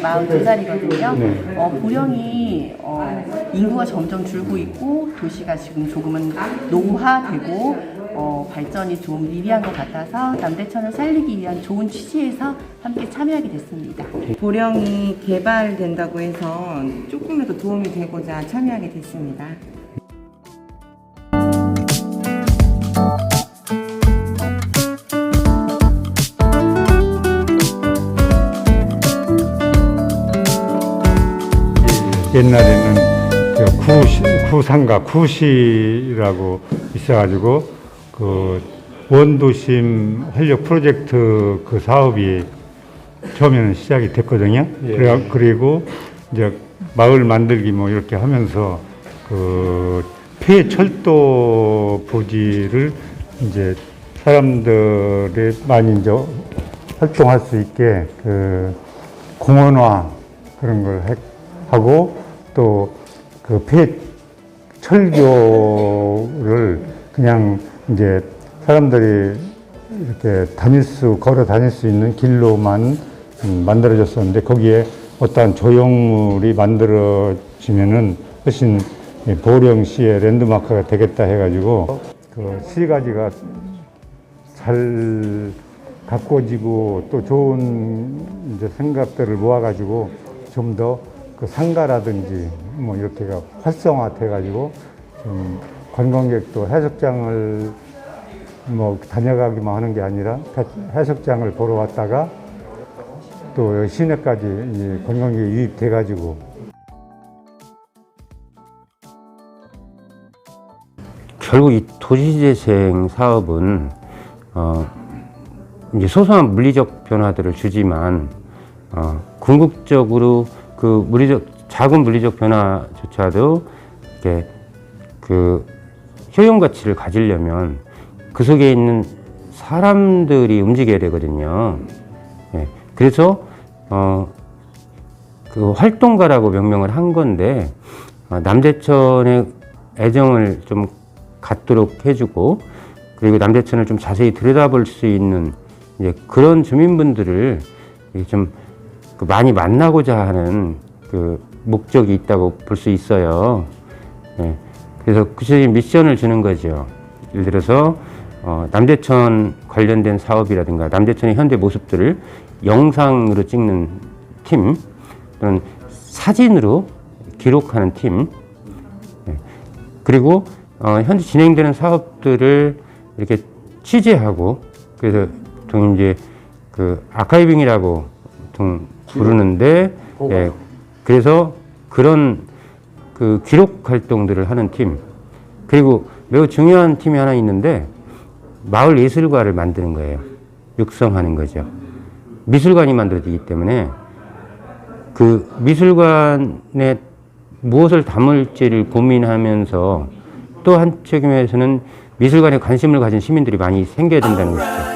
42살이거든요. 네. 어, 보령이 어, 인구가 점점 줄고 있고 도시가 지금 조금은 노후화되고 어, 발전이 좀 미비한 것 같아서 남대천을 살리기 위한 좋은 취지에서 함께 참여하게 됐습니다. 보령이 개발된다고 해서 조금이라도 도움이 되고자 참여하게 됐습니다. 옛날에는 그 구시, 구상가 구시라고 있어가지고 그 원도심 활력 프로젝트 그 사업이 처음에는 시작이 됐거든요. 그래 그리고 이제 마을 만들기 뭐 이렇게 하면서 그 폐철도 부지를 이제 사람들이 많이 이제 활동할 수 있게 그 공원화 그런 걸 했- 하고 또그 폐철교를 그냥 이제 사람들이 이렇게 다닐 수 걸어 다닐 수 있는 길로만 음, 만들어졌었는데 거기에 어떠한 조형물이 만들어지면은 훨씬 이 보령 시의 랜드마크가 되겠다 해가지고 그 시가지가 잘 가꿔지고 또 좋은 이제 생각들을 모아가지고 좀더 그 상가라든지 뭐 이렇게가 활성화돼가지고 좀 관광객도 해수장을 뭐 다녀가기만 하는 게 아니라 해- 해수장을 보러 왔다가 또 시내까지 이 관광객이 유입돼가지고. 결국 이 도시재생 사업은 어, 이제 소소한 물리적 변화들을 주지만 어, 궁극적으로 그 물리적 작은 물리적 변화조차도 이렇게 그 효용 가치를 가지려면 그 속에 있는 사람들이 움직여야 되거든요. 예, 그래서 어, 그 활동가라고 명명을 한 건데 어, 남대천의 애정을 좀 갖도록 해주고 그리고 남대천을 좀 자세히 들여다볼 수 있는 이제 그런 주민분들을 좀그 많이 만나고자 하는 그 목적이 있다고 볼 수 있어요. 예, 그래서 구체적인 미션을 주는 거죠. 예를 들어서 어, 남대천 관련된 사업이라든가 남대천의 현대 모습들을 영상으로 찍는 팀 또는 사진으로 기록하는 팀 예, 그리고 어, 현재 진행되는 사업들을 이렇게 취재하고 그래서 보통 이제 그 아카이빙이라고 보통 부르는데 예, 그래서 그런 그 기록 활동들을 하는 팀 그리고 매우 중요한 팀이 하나 있는데 마을 예술가를 만드는 거예요. 육성하는 거죠. 미술관이 만들어지기 때문에 그 미술관에 무엇을 담을지를 고민하면서 또 한쪽에서는 미술관에 관심을 가진 시민들이 많이 생겨야 된다는 것이죠.